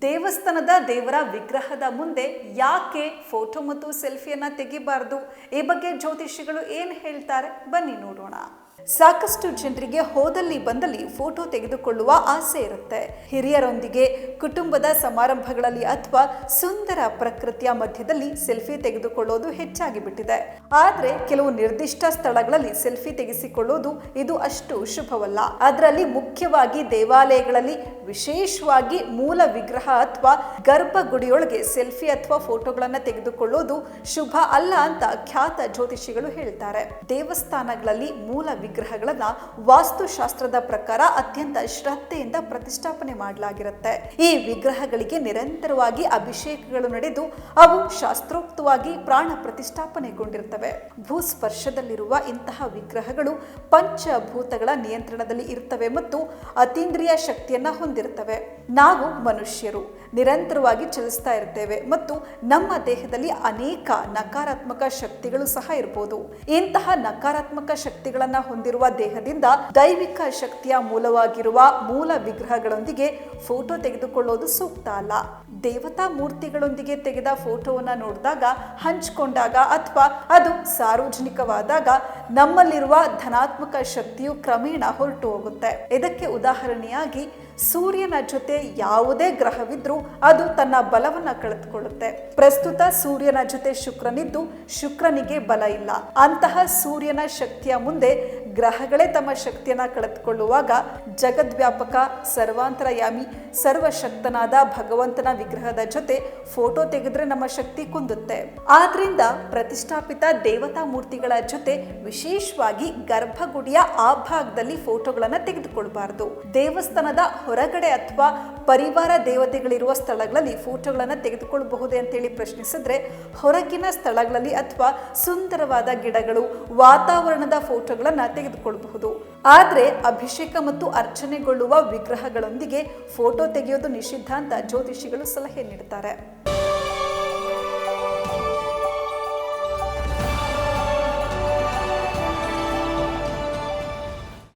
ದೇವಸ್ಥಾನದ ದೇವರ ವಿಗ್ರಹದ ಮುಂದೆ ಯಾಕೆ ಫೋಟೋ ಮತ್ತು ಸೆಲ್ಫಿಯನ್ನ ತೆಗಿಬಾರ್ದು? ಈ ಬಗ್ಗೆ ಜ್ಯೋತಿಷಿಗಳು ಏನ್ ಹೇಳ್ತಾರೆ? ಬನ್ನಿ ನೋಡೋಣ. ಸಾಕಷ್ಟು ಜನರಿಗೆ ಹೋದಲ್ಲಿ ಬಂದಲ್ಲಿ ಫೋಟೋ ತೆಗೆದುಕೊಳ್ಳುವ ಆಸೆ ಇರುತ್ತೆ. ಹಿರಿಯರೊಂದಿಗೆ ಕುಟುಂಬದ ಸಮಾರಂಭಗಳಲ್ಲಿ ಅಥವಾ ಸುಂದರ ಪ್ರಕೃತಿಯ ಮಧ್ಯದಲ್ಲಿ ಸೆಲ್ಫಿ ತೆಗೆದುಕೊಳ್ಳೋದು ಹೆಚ್ಚಾಗಿ ಬಿಟ್ಟಿದೆ. ಆದ್ರೆ ಕೆಲವು ನಿರ್ದಿಷ್ಟ ಸ್ಥಳಗಳಲ್ಲಿ ಸೆಲ್ಫಿ ತೆಗೆಸಿಕೊಳ್ಳೋದು ಇದು ಅಷ್ಟು ಶುಭವಲ್ಲ. ಅದರಲ್ಲಿ ಮುಖ್ಯವಾಗಿ ದೇವಾಲಯಗಳಲ್ಲಿ ವಿಶೇಷವಾಗಿ ಮೂಲ ವಿಗ್ರಹ ಅಥವಾ ಗರ್ಭಗುಡಿಯೊಳಗೆ ಸೆಲ್ಫಿ ಅಥವಾ ಫೋಟೋಗಳನ್ನು ತೆಗೆದುಕೊಳ್ಳೋದು ಶುಭ ಅಲ್ಲ ಅಂತ ಖ್ಯಾತ ಜ್ಯೋತಿಷಿಗಳು ಹೇಳ್ತಾರೆ. ದೇವಸ್ಥಾನಗಳಲ್ಲಿ ಮೂಲ ವಿಗ್ರಹಗಳನ್ನ ವಾಸ್ತುಶಾಸ್ತ್ರದ ಪ್ರಕಾರ ಅತ್ಯಂತ ಶ್ರದ್ಧೆಯಿಂದ ಪ್ರತಿಷ್ಠಾಪನೆ ಮಾಡಲಾಗಿರುತ್ತೆ. ಈ ವಿಗ್ರಹಗಳಿಗೆ ನಿರಂತರವಾಗಿ ಅಭಿಷೇಕಗಳು ನಡೆದು ಅವು ಶಾಸ್ತ್ರೋಕ್ತವಾಗಿ ಪ್ರಾಣ ಪ್ರತಿಷ್ಠಾಪನೆಗೊಂಡಿರುತ್ತವೆ ಭೂಸ್ಪರ್ಶದಲ್ಲಿರುವ ಇಂತಹ ವಿಗ್ರಹಗಳು ಪಂಚಭೂತಗಳ ನಿಯಂತ್ರಣದಲ್ಲಿ ಇರ್ತವೆ ಮತ್ತು ಅತೀಂದ್ರಿಯ ಶಕ್ತಿಯನ್ನ ಹೊಂದಿರುತ್ತವೆ ನಾವು ಮನುಷ್ಯರು ನಿರಂತರವಾಗಿ ಚಲಿಸ್ತಾ ಇರ್ತೇವೆ. ಮತ್ತು ನಮ್ಮ ದೇಹದಲ್ಲಿ ಅನೇಕ ನಕಾರಾತ್ಮಕ ಶಕ್ತಿಗಳು ಸಹ ಇರಬಹುದು ಇಂತಹ ನಕಾರಾತ್ಮಕ ಶಕ್ತಿಗಳನ್ನು ಹೊಂದಿರುವ ದೇಹದಿಂದ ದೈವಿಕ ಶಕ್ತಿಯ ಮೂಲವಾಗಿರುವ ಮೂಲ ವಿಗ್ರಹಗಳೊಂದಿಗೆ ಫೋಟೋ ತೆಗೆದುಕೊಳ್ಳೋದು ಸೂಕ್ತ ಅಲ್ಲ. ದೇವತಾ ಮೂರ್ತಿಗಳೊಂದಿಗೆ ತೆಗೆದ ಫೋಟೋವನ್ನು ನೋಡಿದಾಗ, ಹಂಚಿಕೊಂಡಾಗ ಅಥವಾ ಅದು ಸಾರ್ವಜನಿಕವಾದಾಗ ನಮ್ಮಲ್ಲಿರುವ ಧನಾತ್ಮಕ ಶಕ್ತಿಯು ಕ್ರಮೇಣ ಹೊರಟು ಹೋಗುತ್ತೆ. ಇದಕ್ಕೆ ಉದಾಹರಣೆಯಾಗಿ ಸೂರ್ಯನ ಜೊತೆ ಯಾವುದೇ ಗ್ರಹವಿದ್ರೂ ಅದು ತನ್ನ ಬಲವನ್ನ ಕಳೆದುಕೊಳ್ಳುತ್ತೆ. ಪ್ರಸ್ತುತ ಸೂರ್ಯನ ಜೊತೆ ಶುಕ್ರನಿದ್ದು ಶುಕ್ರನಿಗೆ ಬಲ ಇಲ್ಲ. ಅಂತಹ ಸೂರ್ಯನ ಶಕ್ತಿಯ ಮುಂದೆ ಗ್ರಹಗಳೇ ತಮ್ಮ ಶಕ್ತಿಯನ್ನ ಕಳೆದುಕೊಳ್ಳುವಾಗ ಜಗದ್ವ್ಯಾಪಕ, ಸರ್ವಾಂತರಯಾಮಿ, ಸರ್ವಶಕ್ತನಾದ ಭಗವಂತನ ವಿಗ್ರಹದ ಜೊತೆ ಫೋಟೋ ತೆಗೆದ್ರೆ ನಮ್ಮ ಶಕ್ತಿ ಕುಂದುತ್ತೆ. ಆದ್ರಿಂದ ಪ್ರತಿಷ್ಠಾಪಿತ ದೇವತಾ ಮೂರ್ತಿಗಳ ಜೊತೆ ವಿಶೇಷವಾಗಿ ಗರ್ಭಗುಡಿಯ ಆ ಭಾಗದಲ್ಲಿ ಫೋಟೋಗಳನ್ನ ತೆಗೆದುಕೊಳ್ಬಾರ್ದು. ದೇವಸ್ಥಾನದ ಹೊರಗಡೆ ಅಥವಾ ಪರಿವಾರ ದೇವತೆಗಳಿರುವ ಸ್ಥಳಗಳಲ್ಲಿ ಫೋಟೋಗಳನ್ನ ತೆಗೆದುಕೊಳ್ಳಬಹುದೇ ಅಂತೇಳಿ ಪ್ರಶ್ನಿಸಿದ್ರೆ, ಹೊರಗಿನ ಸ್ಥಳಗಳಲ್ಲಿ ಅಥವಾ ಸುಂದರವಾದ ಗಿಡಗಳು, ವಾತಾವರಣದ ಫೋಟೋಗಳನ್ನ ತೆಗೆದುಕೊಳ್ಳಬಹುದು. ಆದರೆ ಅಭಿಷೇಕ ಮತ್ತು ಅರ್ಚನೆಗೊಳ್ಳುವ ವಿಗ್ರಹಗಳೊಂದಿಗೆ ಫೋಟೋ ತೆಗೆಯೋದು ನಿಷಿದ್ಧ ಅಂತ ಜ್ಯೋತಿಷಿಗಳು ಸಲಹೆ ನೀಡುತ್ತಾರೆ